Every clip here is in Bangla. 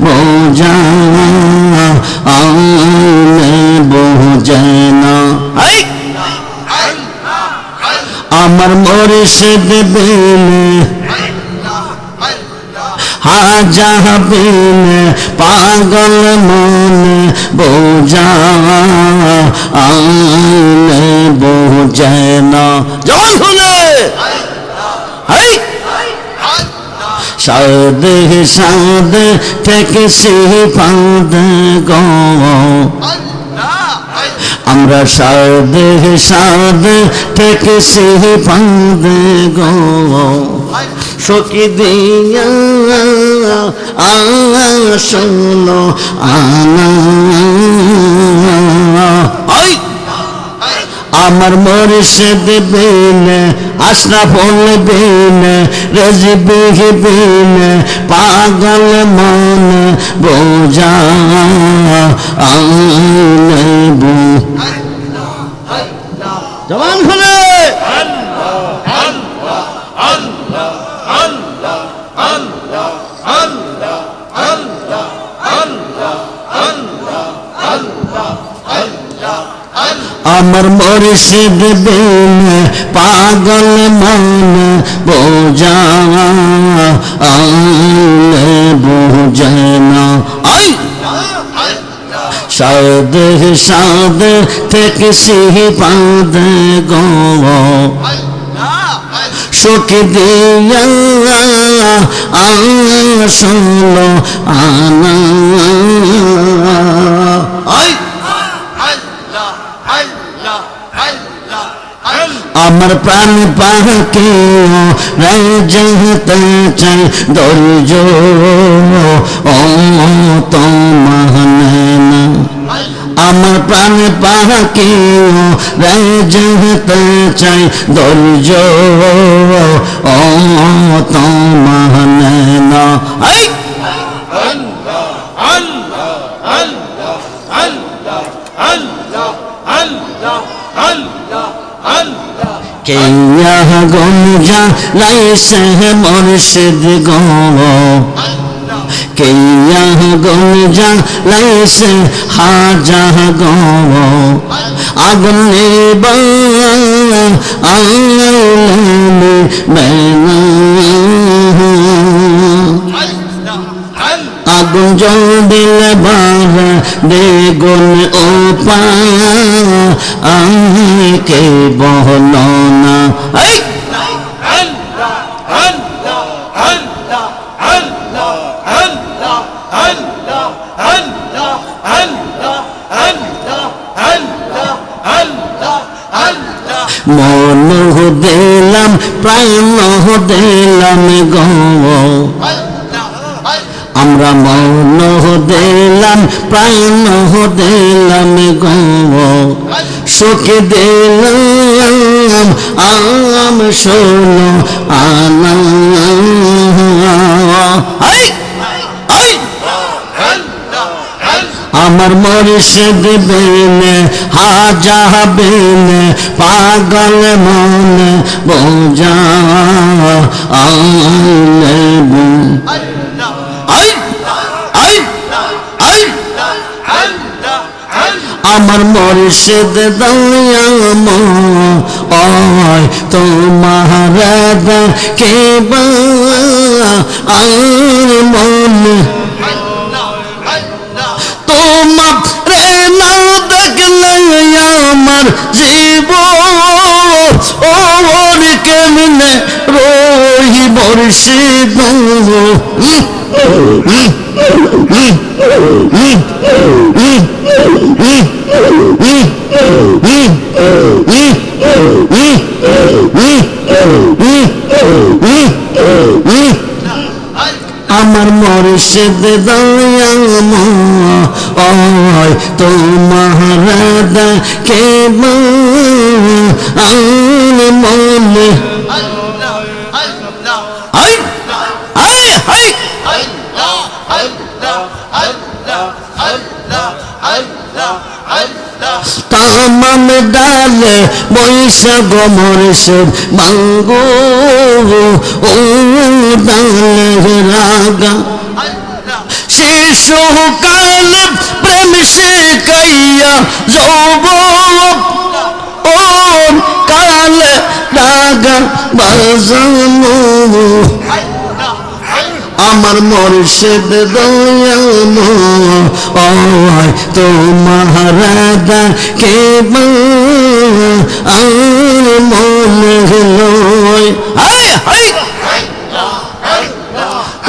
বোঝা আলে বোঝে না হাই আমার মর্শিদ বিন হাজা বিন পাগল মন বোঝা আলে বোঝে না জবান খুলে! হাই সাদ সাদ, থেকে সে পাদ গো। আমরা সাদ সাদ, থেকে সে পাদ গো। সখী দিয়া আসলো আনা। আমার মরিষদ বিন আশরাফুল বিন রজবি বিন পাগল মন বোঝা জবান খুলে। আমার মরিষদ বিন পাগল মন, বোঝা আলে বোঝে না। আই! সাদ সাদ থেকে সিহ পাদ গো। সুখ দিয়া আসলো আনা। আমার প্রাণ পাকে রাজতে চাই ধৈর্য ও তো মানে আমার প্রাণ পাকে রাজতে চাই ধৈর্য ও তো কেয়া গঞ্জা লাইসে মুর্শিদ গো। কেয়া গঞ্জা লাইসে হাজা গো। আগুন আগুন জল দিলে বার বেগুন ও পা সুখ দিলাম, আম শোনো আনা আমার মরিষদ বেন হাজা বেন, পাগল মন বোঝা আলে বু আমার মরিষদ দয়াম, ওই তোমার কে আর মন? তোমার রে না দেখলে আমার জীব ওর কেমনে রহি বর্ষিদ আমার আমার মর্ষদ দয়াময় তোমার কে মনে তামাম ডালে বৈশাখ মরসের মাঙ্গো ও ডালে রাগা। আল্লাহ শিশু কাল প্রেম সে কাইয়া যৌব ও কাল রাগা। আল্লাহ আমার মর্ষদ দয়াম ওই তোমার কে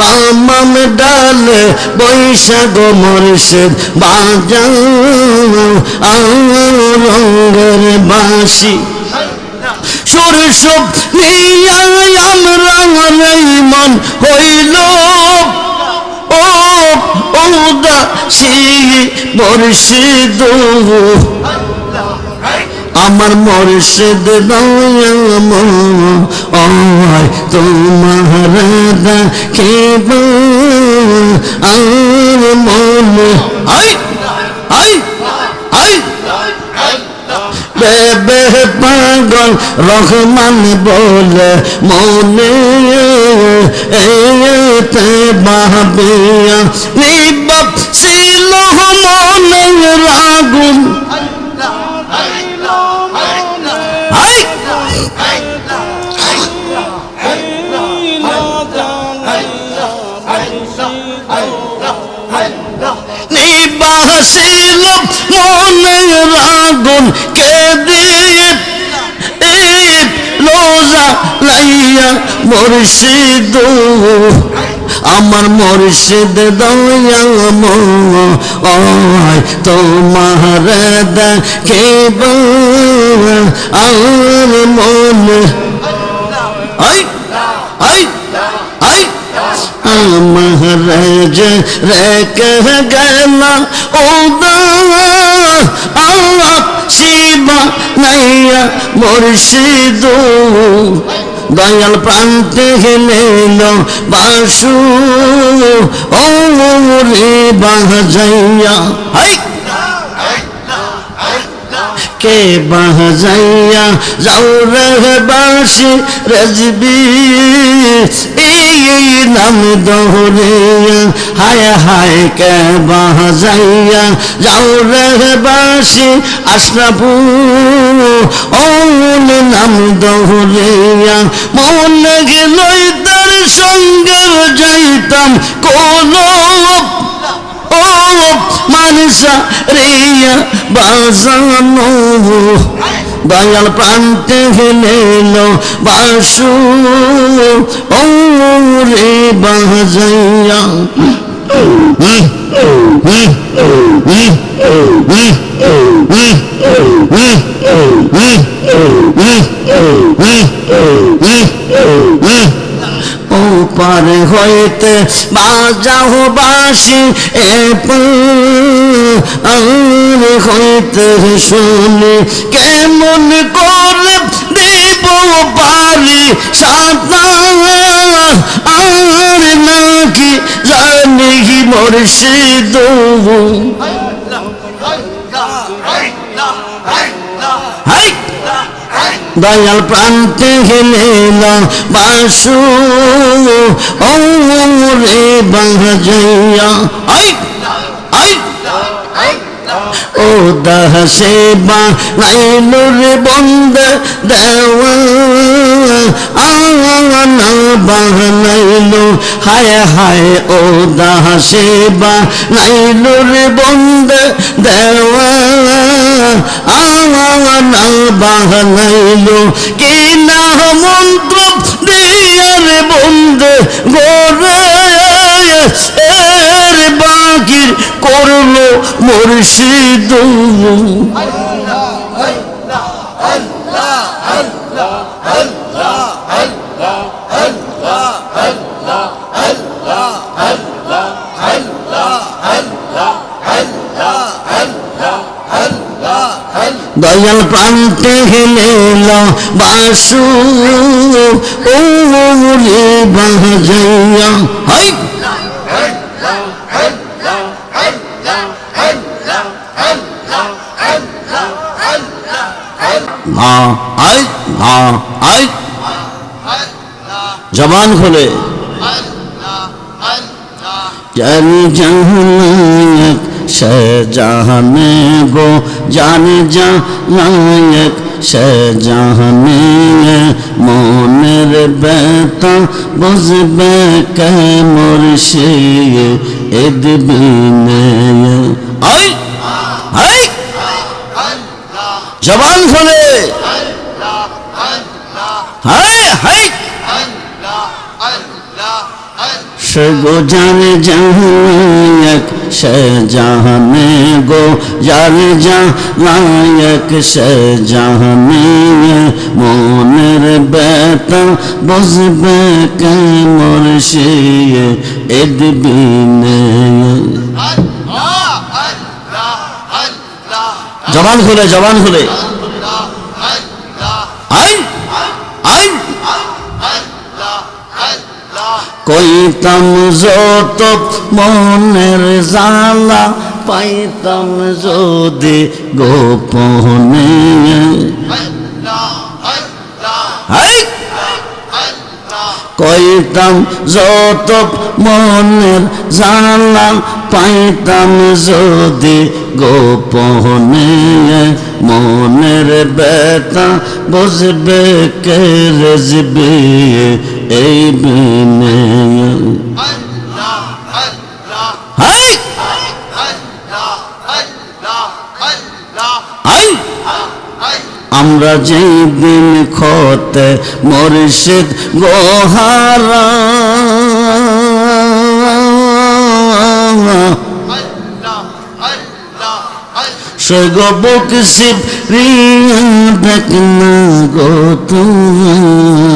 আর মনে ডাল বৈশাখ মর্ষদ বাজাও। আর রঙের বাসি সরস নিয়া আমরা মন হইল। ও ওদা সি মর্ষিদ আমার মর্ষিদ ওই তোমার খেব আর মনে আই বেবে পাগল রহমান বলে মনে এতে বাবিয়া নিবাপ ছিল মনে রাগুন। নিবাসিল মনে রাগুন কে দিয়ে লোজা লাইয়া মুর্শিদ। আমার মুর্শিদ দয়াম তোমার দেখিব আর মনে আই আই মহারাজ রেখ গেল ওদা আল্লাহ শিবা নাইয়া মুর্শিদ দয়াল প্রান্তে গেলেল বাসু ও রে বাজাইয়া হাই কে বাজাইয়া যাও রে বাসি রাজবি নাম দহরিয়া হায় হায় কে বাজাইয়া, যাও রে বাসি আশরাফু নাম দহরিয়া মন গেল তার সঙ্গে যাইতাম, কোন ও মানসা রিয়া বাজানো। দয়াল প্রান্তে গেলেল বাসু ও রে বাজাইয়া। ও পার হইতে বাজাও বাসি এ আর হইতে শুনি কেমন করে পারি সাঁতার আর নাকি জানি মর্ষিদ হাই দয়াল প্রান্তে গেলেল বাসু। ও রে বাজাইয়া আই আই ও দাহ সেবা নাইলুর বন্ধ দেওয়া আনা হায় হায়, ও দাহ সেবা নাইলুর বন্ধ দেওয়া আনা বানাইলো। কি না মন্ত্র দিয়ার বন্ধ গোরে এর বাকির করল মুর্শিদ। দয়াল প্রান্তে হেলেল বাসু ও বাজাইয়া। হাই! জবান খোলে। জানি জানায়ক সে জাহানে গো জানি জানায়ক সে জাহানে মনের বেতা বুঝবে কে মুর্শি এদ বিনে আই আই জবান খোলে। হাই সে গো জানে জাহানায়ক সে জাহানে গো জানে জাহানায়ক সে জাহানে মনের বেতা বুঝবে কে মুর্শি এদ বিনে জবান খুলে জবান খুলে। কইতাম যত মনের জালা পাইতাম যদি গোপনে। কইতাম যত মনের জালা পাইতাম যদি গোপনে মনের বেতা বুঝবে কে রেজবে এই বিনে? আমরা যেই দিন খতে মর্শিদ গোহারা সে গো বুক শিব রিয়া দেখ না গো তোমার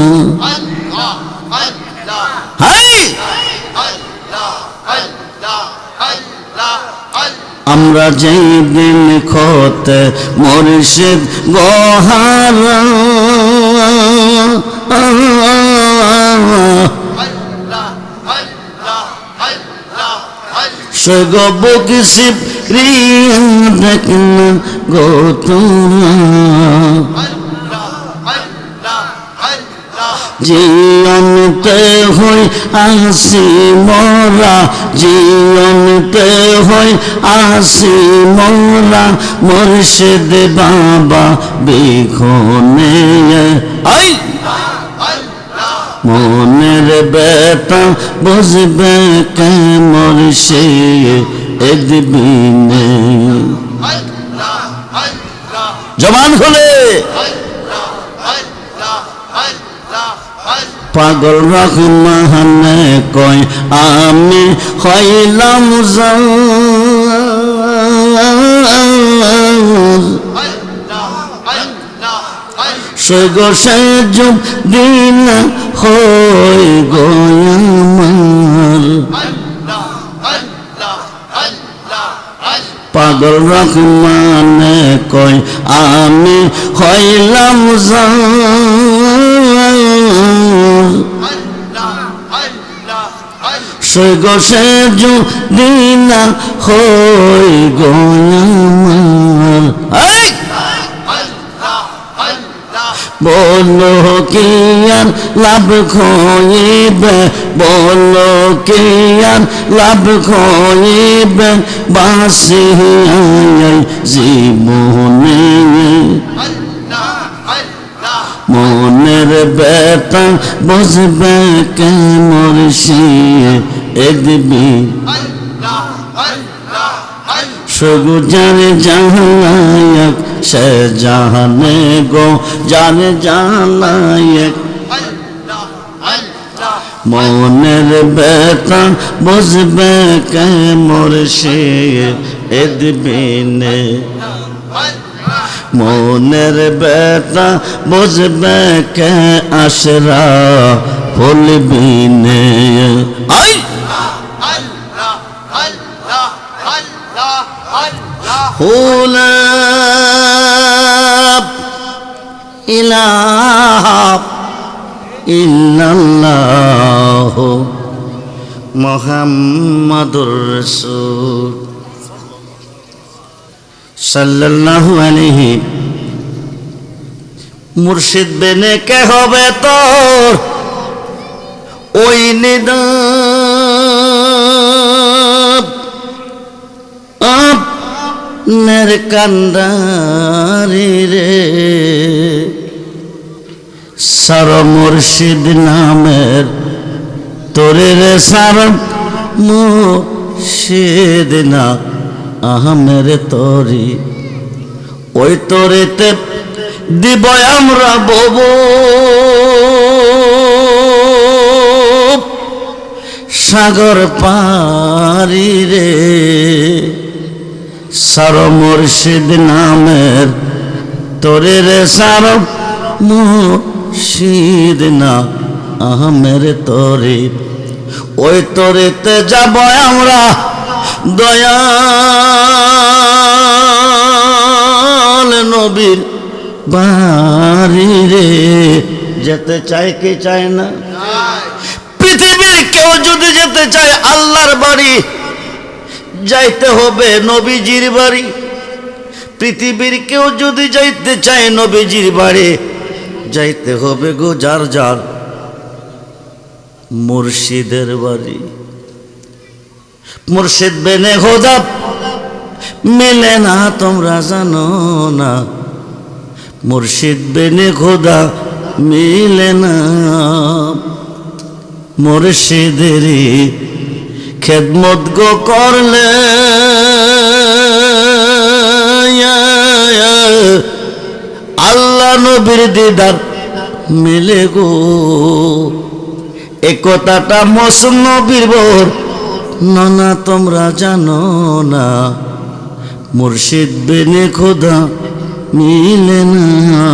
আমরা যেই দিন খতে মর্শিদ গোহারা সে গো বুক শিব রিয়া দেখ না গো তোমার জীবনতে হই আসি মরা, জীবনতে হই আসি মরা, মুর্শিদ বাবা বিখনে আই! মনের বেতা বুঝবে কে মর্শে এদিবিনে জবান খুলে। পাগল রহমানে কয় আমি হইলাম সৈগ সে যুগ দিন হই গয়ামার পাগল রহমানে কয় আমি হইলাম যা সৈগ সে দিনা হই এই! বলো কি আর লাভ খইবে বলো কি লাভ খইবে বাসি জীবনে মনের বেতা বুঝবে কে মরসি এদবি শুধু জানে জাহানায়ক, সে জাহানে গো, জানে জাহানায়ক। মনের বেতা বুঝবে কে মরসি এদবিনে মনের বেতা বুঝবে কে আশরা ফুলবিনে? আই لا إله إلا الله محمد رسول সাল্লাল্লাহু আলাইহি মুর্শিদ বেনে কে হবে তোর ওই নিদান আপনার কান্দারি রে সার মুর্শিদ নামের তোরে রে সার মুর্শিদ না আহমের তরি ওই তরিতে দিব আমরা ববু সাগর পারি রে সার মুর্শিদ নামের তোরে রে সার মুর্শিদ না আহমের তরে। ওই তরেতে যাব আমরা দয়াল নবীর বাড়ি রে। যেতে চায় কি চায় না? পৃথিবীর কেউ যদি যেতে চায় আল্লাহর বাড়ি যাইতে হবে নবীজির বাড়ি। পৃথিবীর কেউ যদি যাইতে চায় নবীজির বাড়ি, যাইতে হবে গো যার যার মুর্শিদের বাড়ি। মুর্শিদ বেনে খোদা মিলে না তোমরা জানো না। মুর্শিদ বেনে খোদা মিলে না। মুর্শিদেরই খেদমত গো করলে। আল্লাহ নবীর দিদার মিলে গো। এ কথাটা নবীর বোর। নানা তোমরা জানো না, মুর্শিদ বেনে খোদা মিলে না।